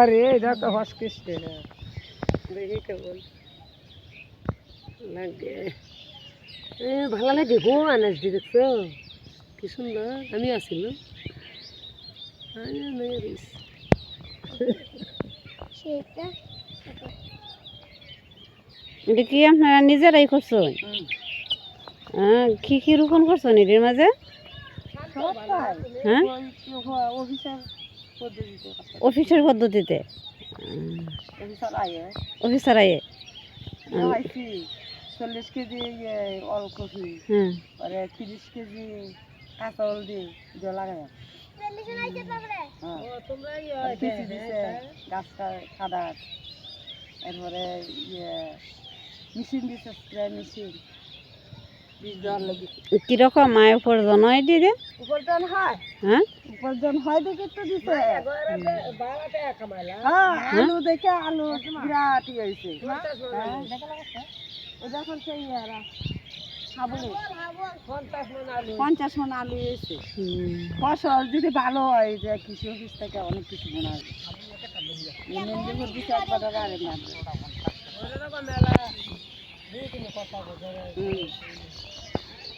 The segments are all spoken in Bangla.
আরে এটা তো হসকিস্তে না। দেখি কেমন। লাগে। ভালো লাগে গো আনাজ দি দেখছ? কি সুন্দর। আমি আসিলাম এটা কি আপনারা নিজেরাই করছেন? হ্যাঁ কি কি রোপণ করছেন এটির মাঝে? হ্যাঁ? অফিসার পদ্ধতিতে। অফিসের আয়ে। চল্লিশ কেজি অলকপি হ্যাঁ। পরে তিরিশ কেজি কাঁচল দিয়ে দিয়ে লাগাই। দিছে গাছ খাদা এরপরে ইয়ে মেশিন দিছে স্প্রে মেশিন। কীরকম আয় উপার্জন হয় দিদি উপার্জন হয়? হ্যাঁ? উপার্জন হয় দেখে তো দিছে হ্যাঁ? আলু দেখে আলু বিরাট হয়েছে হ্যাঁ, এখন সেই পঞ্চাশ মন আলু। হয়েছে ফসল যদি ভালো হয় যে কৃষি অফিস থেকে অনেক কিছু মনে হয়। মেনজিপুর দিচ্ছে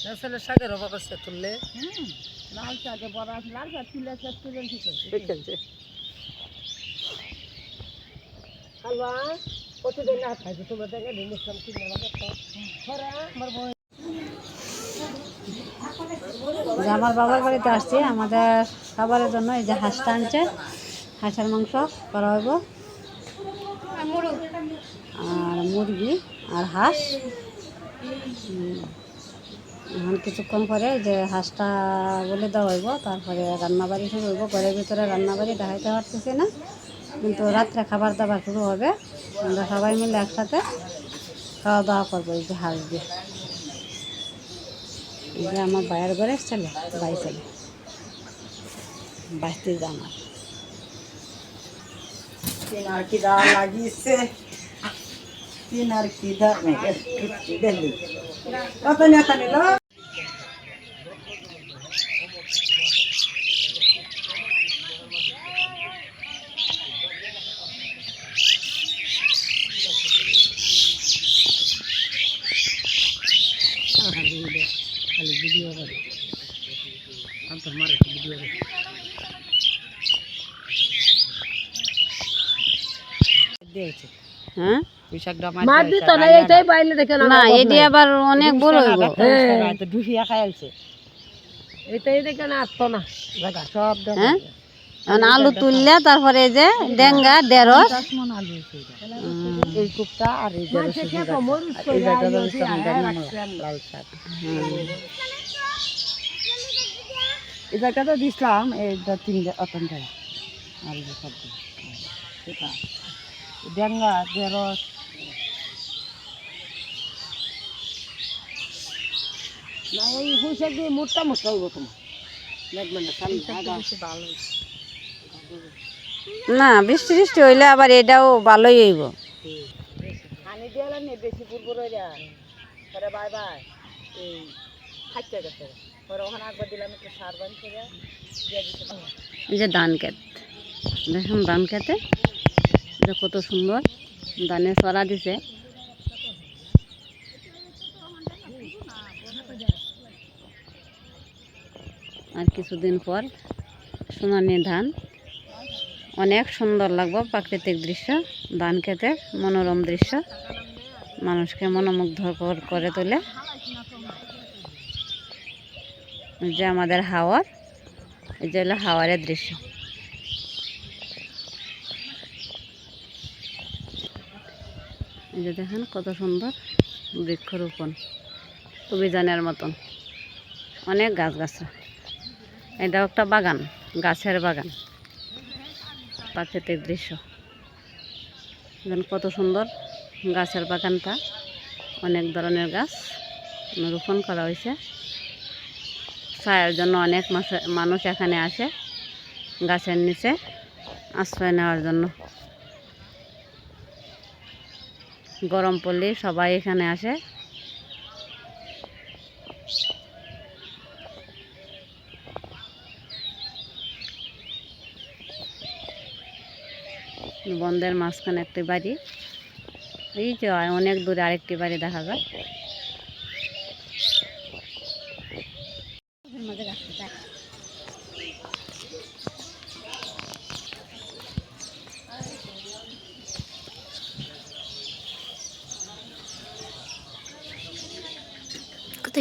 শাক আসলে শাকের অভাব আছে তুললে? লাল শাকে বড় আছে লাল শাক তুলে শেষ তুলে দিচ্ছে হালুয়া প্রতিদিন না খাইছো তোমরা দেখে দিন ইসলাম কিনে আমার বই যে আমার বাবার বাড়িতে আসছি আমাদের খাবারের জন্য এই যে হাঁসটা আনছে হাঁসের মাংস করা হইব। আর মুরগি। আর হাঁস। এখন কিছুক্ষণ পরে যে হাঁসটা বলে দেওয়া হইব, তারপরে রান্নাবাড়ি শুরু হইব। ঘরের ভিতরে রান্নাবাড়ি দেখাইতে পারতেছি না, কিন্তু রাত্রে খাবার দাবার শুরু হবে। আমরা সবাই মিলে একসাথে খাওয়া দাওয়া করব এই যে হাঁস দিয়ে। এই যে আমার ভাইয়ের ঘরে ছেলে, ভাই ছেলে। বাইতে আমার তিন কি দা লাগিয়েছে? তিন আর কি দা দিল্লি কত নেতা নিল? হ্যাঁ? মার দিত না এইটাই বাইলে দেখে না না এটি আবার অনেক বড় হইব। ডুফিয়া খাইছে এটাই দেখে না আসতো না সব হ্যাঁ? আলু তুললে তারপরে যে ডেঙ্গা ঢেঁড়স। এই কুপটা আর এই এই এই জায়গাটা দিছিলাম এইটা তিনটা অতন আর এই সেটা। ডেঙ্গা ঢেঁড়স না এই হুঁসে দিয়ে মোটা মোটা হইব তোমার। না বৃষ্টি টিষ্টি হইলে আবার এটাও ভালোই হইব। পানি দিয়ে নি বেশি পূর্ব রইয়া পরে বাই বাই। এই খাইতে গেছে পরে ওখানে একবার দিলাম একটু সার বান করে। যে ধান ক্ষেত। দেখুন ধান খেতে এটা কত সুন্দর। ধানে চড়া দিছে। আর কিছুদিন পর সোনানি ধান। অনেক সুন্দর লাগবে প্রাকৃতিক দৃশ্য, ধান খেতে মনোরম দৃশ্য। মানুষকে মনোমুগ্ধকর করে তোলে। যে আমাদের হাওয়ার এই যে হলো হাওয়ারের দৃশ্য। যে দেখেন কত সুন্দর বৃক্ষরোপণ, অভিযানের মতন। অনেক গাছ গাছরা এটাও একটা বাগান, গাছের বাগান, প্রাকৃতিক দৃশ্য। কত সুন্দর গাছের বাগানটা। অনেক ধরনের গাছ রোপণ করা হয়েছে। ছায়ার জন্য অনেক মানুষ এখানে আসে গাছের নিচে আশ্রয় নেওয়ার জন্য। গরম পড়লে সবাই এখানে আসে। বন্ধের মাঝখানে একটি বাড়ি। এই যে, অনেক দূরে আরেকটি বাড়ি দেখা যায়।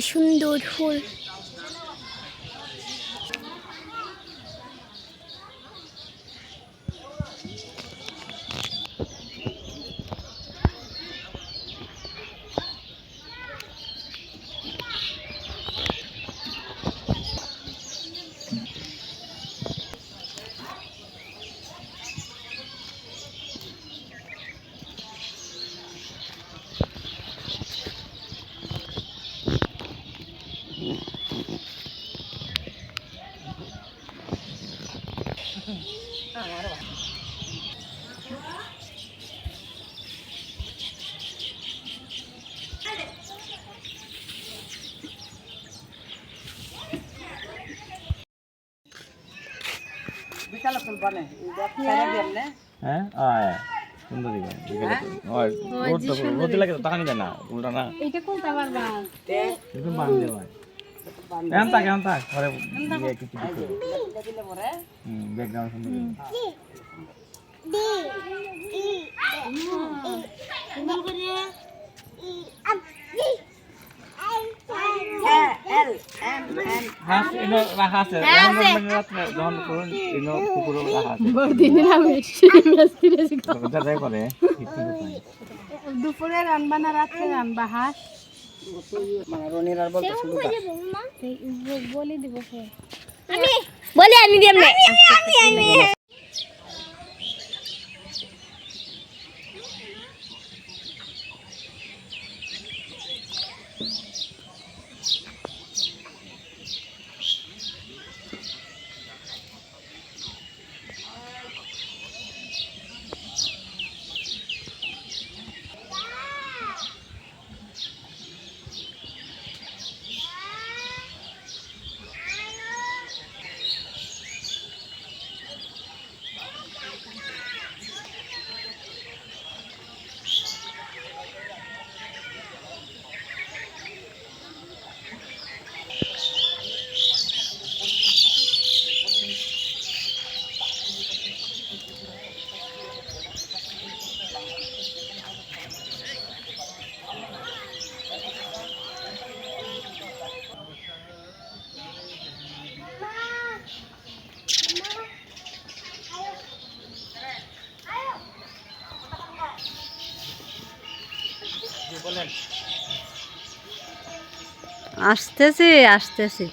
সুন্দর ফুল। হ্যাঁ। আয় সুন্দর বিকেলে তো ওই রোদ তো রোদ লাগে তো তাকানি যায় না উল্টা না। এটা কোনটা পারবা তে একটু বান দে ভাই। এখন তাক এখন তাক পরে দিয়ে কিছু কিছু। দিলে পরে। হুম ব্যাকগ্রাউন্ড সুন্দর। দিবে। এল হাঁস এনো রাখা আছে। যখন যখন করুন কুকুরও রাখা আছে যা যাই করে ঠিক কিন্তু দুপুরে রানবা না রাত্রে রানবা হাঁস। মানে বলি দিব আমি বলি আমি দিলাম না। আসতেছি আসতেছি।